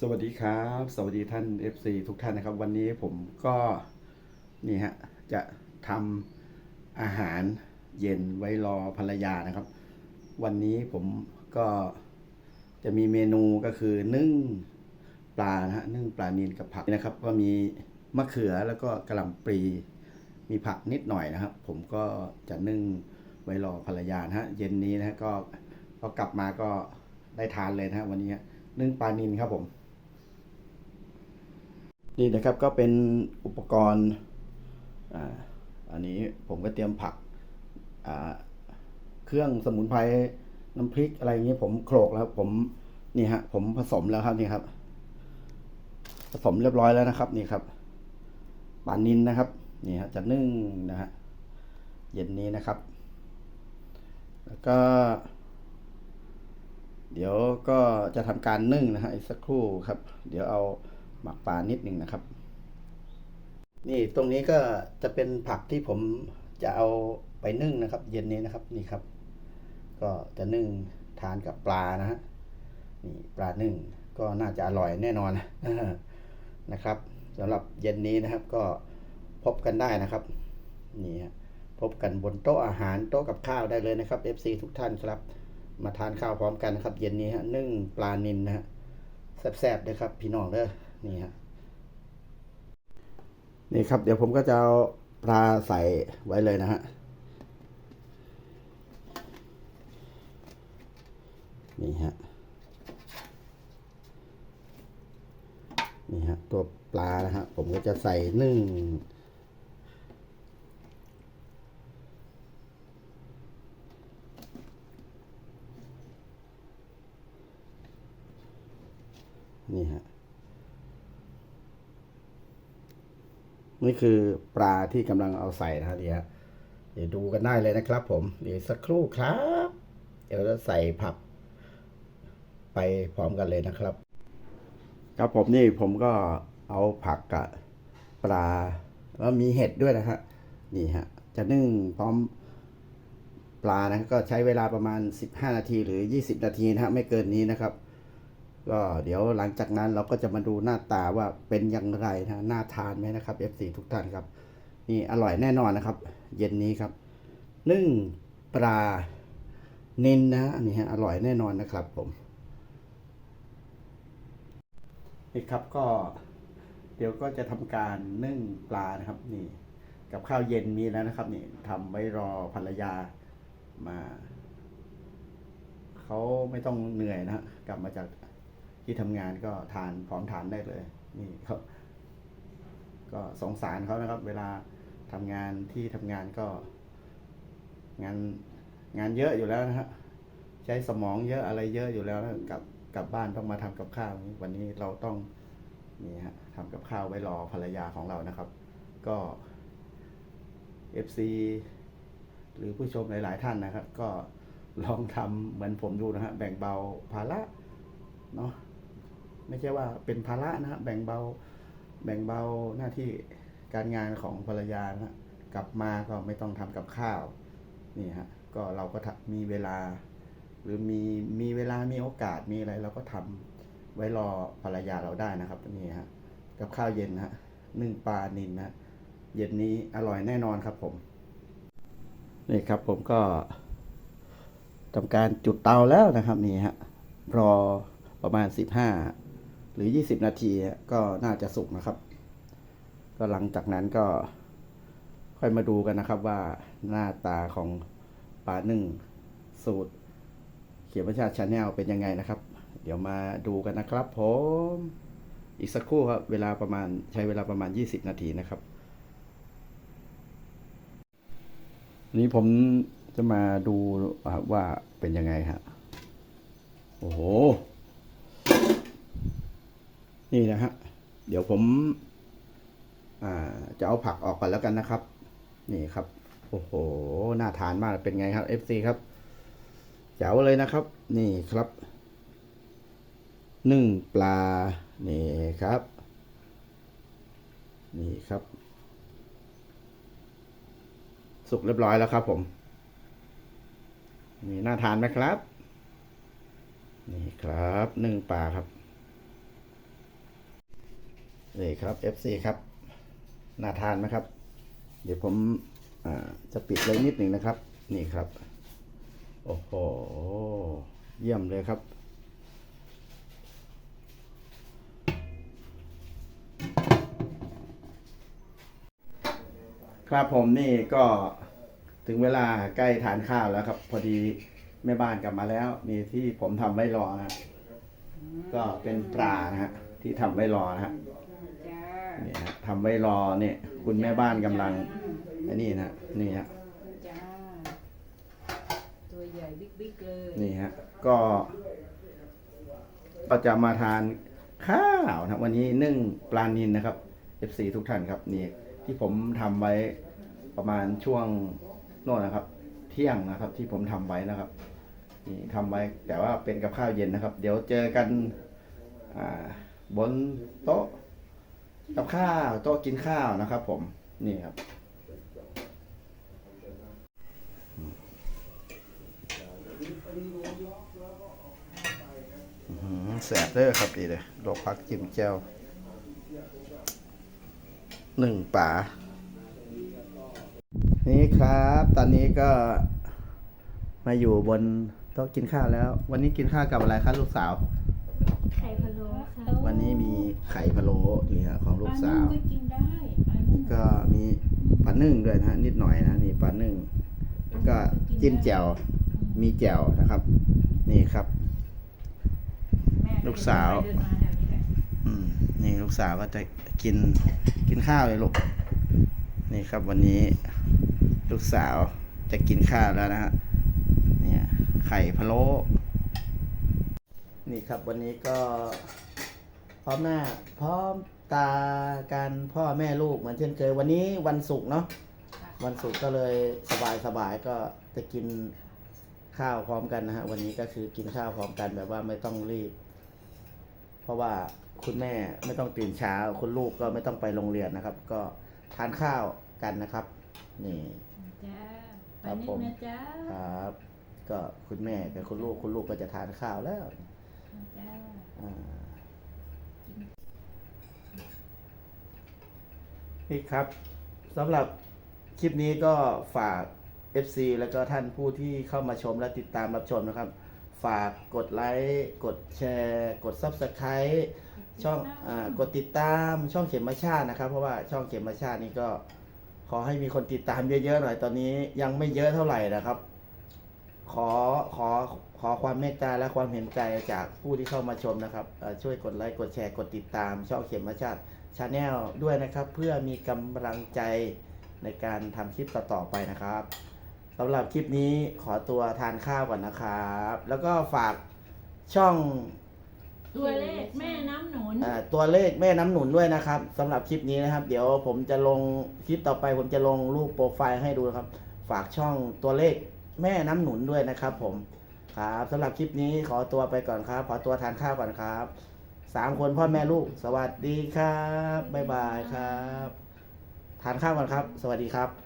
สวัสดีครับ สวัสดีท่าน FC ทุกท่านนะครับ วันนี้ผมก็นี่ฮะจะทำอาหารเย็นไว้รอภรรยานะครับ วันนี้ผมก็จะมีเมนูก็คือนึ่งปลานะฮะนึ่งปลานิลกับผักนะครับ ก็มีมะเขือแล้วก็กระหล่ำปลีมีผักนิดหน่อยนะครับ ผมก็จะนึ่งไว้รอภรรยานะฮะเย็นนี้นะฮะก็พอกลับมาก็ได้ทานเลยนะฮะวันนี้นึ่งปลานิลครับผม นี่นะครับก็เป็นอุปกรณ์อันนี้ผมก็เตรียมผักเครื่องสมุนไพรน้ำพริกอะไรอย่างนี้ผมโขลกแล้วผมนี่ฮะผมผสมแล้วครับนี่ครับ ผสมเรียบร้อยแล้วนะครับ นี่ครับปานินนะครับนี่ฮะจะนึ่งนะฮะเย็นนี้นะครับ แล้วก็ เดี๋ยวก็จะทำการนึ่งนะฮะอีกสักครู่ครับ เดี๋ยวเอา หมักปลานิดหนึ่งนะครับ นี่ตรงนี้ก็จะเป็นผักที่ผมจะเอาไปนึ่งนะครับ เย็นนี้นะครับนี่ครับ ก็จะนึ่งทานกับปลานะฮะนี่ปลานึ่งก็น่าจะอร่อยแน่นอนนะครับสำหรับเย็นนี้นะครับก็พบกันได้นะครับนี่ฮะพบกันบนโต๊ะอาหารโต๊ะกับข้าวได้เลยนะครับ FC ทุกท่านครับ มาทานข้าวพร้อมกันนะครับ เย็นนี้ฮะนึ่งปลานินนะฮะแซ่บๆเลยครับ พี่น้องเด้อ นี่ฮะนี่ครับ เดี๋ยวผมก็จะเอาปลาใส่ไว้เลยนะฮะนี่ฮะนี่ฮะตัวปลานะฮะผมก็จะใส่นึ่งนี่ฮะ นี่คือปลาที่กำลังเอาใส่นะฮะเดี๋ยวเดี๋ยวดูกันได้เลยนะครับ ผมเดี๋ยวสักครู่ครับ เดี๋ยวจะใส่ผัก ไปพร้อมกันเลยนะครับ ครับผมนี่ผมก็เอาผักกับปลาแล้วมีเห็ดด้วยนะฮะนี่ฮะจะนึ่งพร้อมปลานะก็ใช้เวลาประมาณ 15 นาทีหรือ 20 นาทีนะฮะไม่เกินนี้นะครับ ก็เดี๋ยวหลังจากนั้นเราก็จะมาดูหน้าตาว่าเป็นอย่างไรนะน่าทานไหมนะครับ F4 ทุกท่านครับนี่อร่อยแน่นอนนะครับ เย็นนี้ครับนึ่งปลานินนะอันนี้ฮะอร่อยแน่นอนนะครับผมนี่ครับก็เดี๋ยวก็จะทำการนึ่งปลานะครับนี่กับข้าวเย็นมีแล้วนะครับ นี่ทำไว้รอภรรยามาเขาไม่ต้องเหนื่อยนะกลับมาจาก ที่ทำงานก็ทานพร้อมทานได้เลย นี่เขาก็สงสารเขานะครับ เวลาทำงานที่ทำงานก็ งานงานเยอะอยู่แล้วนะฮะใช้สมองเยอะอะไรเยอะอยู่แล้วนะกลับกลับบ้านต้องมาทำกับข้าว วันนี้เราต้องนี่ฮะทำกับข้าวไว้รอภรรยาของเรานะครับ ก็ FC หรือผู้ชมหลาย ๆ ท่านนะครับ ก็ลองทำเหมือนผมดูนะฮะแบ่งเบาภาระเนาะ ไม่ใช่ว่าเป็นภาระนะแบ่งเบาแบ่งเบาหน้าที่การงานของภรรยานะกลับมาก็ไม่ต้องทำกับข้าวนี่ฮะก็เราก็มีเวลา หรือมีมีเวลามีโอกาสมีอะไรเราก็ทำไว้รอภรรยาเราได้นะครับนี่ฮะกับข้าวเย็นนะฮะนึ่งปลานินนะฮะเย็นนี้อร่อยแน่นอนครับผมนี่ครับผมก็ทำการจุดเตาแล้วนะครับนี่ฮะรอประมาณ 15 หรือ 20 นาทีก็น่าจะสุกนะครับ ก็หลังจากนั้นก็ค่อยมาดูกันนะครับว่าหน้าตาของปลาหนึ่งสูตร เขียวประชาชาแนลเป็นยังไงนะครับ เดี๋ยวมาดูกันนะครับผมอีกสักครู่ครับ เวลาประมาณใช้เวลาประมาณ 20 นาทีนะครับ นี้ผมจะมาดูว่าเป็นยังไงฮะโอ้โห นี่นะฮะ เดี๋ยวผมจะเอาผักออกก่อนแล้วกันนะครับ นี่ครับ โอ้โห น่าทานมาก เป็นไงครับ FC ครับเจ๋วเลยนะครับ นี่ครับ นึ่งปลา นี่ครับ นี่ครับ สุกเรียบร้อยแล้วครับผม นี่น่าทานไหมครับ นี่ครับ นึ่งปลาครับ นี่ครับ FC ครับน่าทานไหมครับ เดี๋ยวผมจะปิดเลยนิดหนึ่งนะครับ นี่ครับ โอ้โห เยี่ยมเลยครับ ครับผมนี่ก็ถึงเวลาใกล้ทานข้าวแล้วครับ พอดีแม่บ้านกลับมาแล้ว นี่ที่ผมทำไว้รอนะก็เป็นปลานะฮะที่ทำไว้รอนะฮะ จ้านี่ฮะทำไว้รอเนี่ยคุณแม่บ้านกำลังไอ้นี่นะนี่ฮะจ้าตัวใหญ่บิ๊กๆเลยนี่ฮะก็ก็จะมาทานข้าวนะครับวันนี้นึ่งปลานินนะครับ FC ทุกท่านครับนี่ที่ผมทำไว้ประมาณช่วงโน่นนะครับ เที่ยงนะครับที่ผมทำไว้นะครับ นี่ทำไว้แต่ว่าเป็นกับข้าวเย็นนะครับ เดี๋ยวเจอกันอ่าบนโต๊ะ กับข้าวโต๊ะกินข้าวนะครับ ผมนี่ครับอื้อหือแสบเลยครับดีเลยดอกพักจิ้มแจ่วหนึ่งป่า นี่ครับ ตอนนี้ก็มาอยู่บนโต๊ะกินข้าวแล้ว วันนี้กินข้าวกับอะไรครับลูกสาว ล้ค่ะวันนี้มีไข่พะโล้นี่ฮะของลูกสาว ปลนึ่งก็กินได้ปลานึ่งก็มีปลานึ่งด้วยนะฮะนิดหน่อยนะนี่ปลานึ่งแล้วก็จิ้มแจ่วมีแจ่วนะครับ นี่ครับ แม่ลูกสาว เดินมาแถวนี้แหละอืมนี่ลูกสาวก็จะกินกินข้าวเลยลูกนี่ครับวันนี้ลูกสาวจะกินข้าวแล้วนะฮะเนี่ยไข่พะโล้ นี่ครับวันนี้ก็พร้อมหน้าพร้อมตากันพ่อแม่ลูกเหมือนเช่นเคย วันนี้วันศุกร์เนาะวันศุกร์ก็เลยสบายสบายๆก็จะกินข้าวพร้อมกันนะฮะวันนี้ก็คือกินข้าวพร้อมกันแบบว่าไม่ต้องรีบ เพราะว่าคุณแม่ไม่ต้องตื่นเช้า คุณลูกก็ไม่ต้องไปโรงเรียนนะครับ ก็ทานข้าวกันนะครับ นี่จ้าครัปลาบนึ่ผงมนะจ้าครับ ก็คุณแม่กับคุณลูกคุณลูกก็จะทานข้าวแล้วจ้าอ่า นี่ครับสำหรับคลิปนี้ก็ฝาก FC แล้วก็ท่านผู้ที่เข้ามาชมและติดตามรับชมนะครับ ฝากกดไลค์กดแชร์ กด Subscribe ช่องอากดติดตามช่องเข็มมาชาตินะครับ เพราะว่าช่องเข็มมาชาตินี่ก็ขอให้มีคนติดตามเยอะๆหน่อยตอนนี้ยังไม่เยอะเท่าไหร่นะครับ ขอขอขอความเมตตาและความเห็นใจจากผู้ที่เข้ามาชมนะครับเอ่อช่วยกดไลค์กดแชร์กดติดตาม ช่องเข็มมาชาติชาแนลด้วยนะครับ เพื่อมีกำลังใจในการทำคลิปต่อๆไปนะครับสำหรับคลิปนี้ขอตัวทานข้าวก่อนนะครับ แล้วก็ฝากช่องตัวเลขแม่น้ำหนุนอาตัวเลขแม่น้ำหนุนด้วยนะครับสำหรับคลิปนี้นะครับ เดี๋ยวผมจะลงคลิปต่อไปผมจะลงรูปโปรไฟล์ให้ดูนะครับ ฝากช่องตัวเลข แม่น้ำหนุนด้วยนะครับ ผมครับสำหรับคลิปนี้ขอตัวไปก่อนครับ ขอตัวทานข้าวก่อนครับสามคนพ่อแม่ลูก สวัสดีครับบ๊ายบายครับ ทานข้าวก่อนครับ สวัสดีครับ